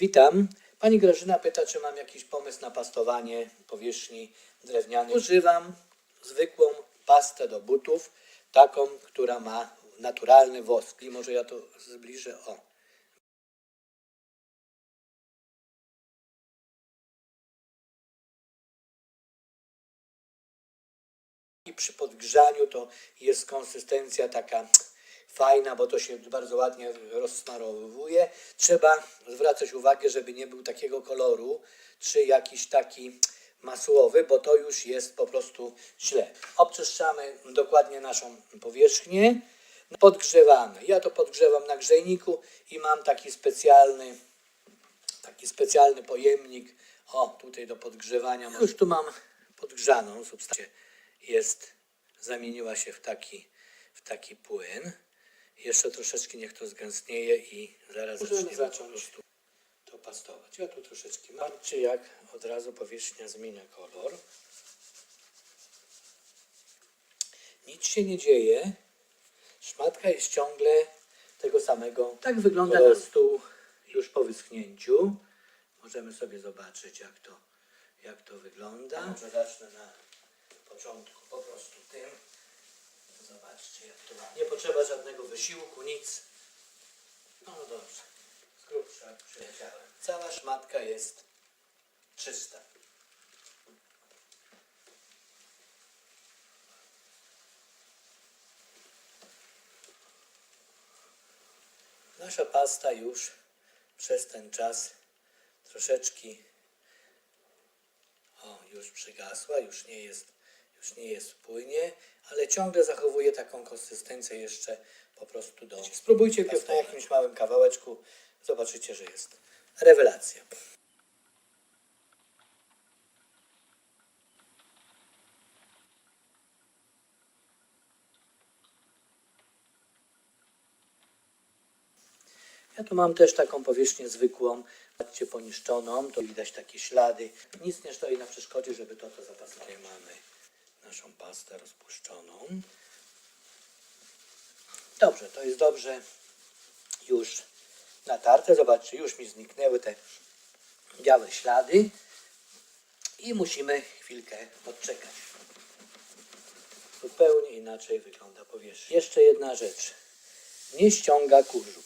Witam. Pani Grażyna pyta, czy mam jakiś pomysł na pastowanie powierzchni drewnianej. Używam zwykłą pastę do butów, taką, która ma naturalny wosk. I może ja to zbliżę. O. I przy podgrzaniu to jest konsystencja taka fajna, bo to się bardzo ładnie rozsmarowuje. Trzeba zwracać uwagę, żeby nie był takiego koloru, czy jakiś taki masłowy, bo to już jest po prostu źle. Obczyszczamy dokładnie naszą powierzchnię, podgrzewamy. Ja to podgrzewam na grzejniku i mam taki specjalny taki specjalny pojemnik. O, tutaj do podgrzewania. Już tu mam podgrzaną substancję. Jest, zamieniła się w taki, w taki płyn. Jeszcze troszeczkę niech to zgęstnieje i zaraz Możemy zaczniemy zacząć. po prostu to pastować. Ja tu troszeczkę mam. Patrzcie jak od razu powierzchnia zmienia kolor. Nic się nie dzieje. Szmatka jest ciągle tego samego. Tak wygląda Koloru. na stół już po wyschnięciu. Możemy sobie zobaczyć, jak to, jak to wygląda. Może zacznę na początku po prostu tym. Zobaczcie, jak to nie potrzeba żadnego wysiłku, nic. No dobrze, z grubsza. Cała szmatka jest czysta. Nasza pasta już przez ten czas troszeczkę o, już przygasła, już nie jest, już nie jest płynie, ale ciągle zachowuje taką konsystencję jeszcze po prostu do... Spróbujcie pierw na jakimś małym kawałeczku, zobaczycie, że jest rewelacja. Ja tu mam też taką powierzchnię zwykłą, patrzcie, poniszczoną, to widać takie ślady. Nic nie stoi na przeszkodzie, żeby to, zapasować. Tutaj mamy naszą pastę rozpuszczoną. Dobrze, to jest dobrze już natarte. Zobaczcie, już mi zniknęły te białe ślady i musimy chwilkę odczekać. Zupełnie inaczej wygląda powierzchnia. Jeszcze jedna rzecz. Nie ściąga kurzu.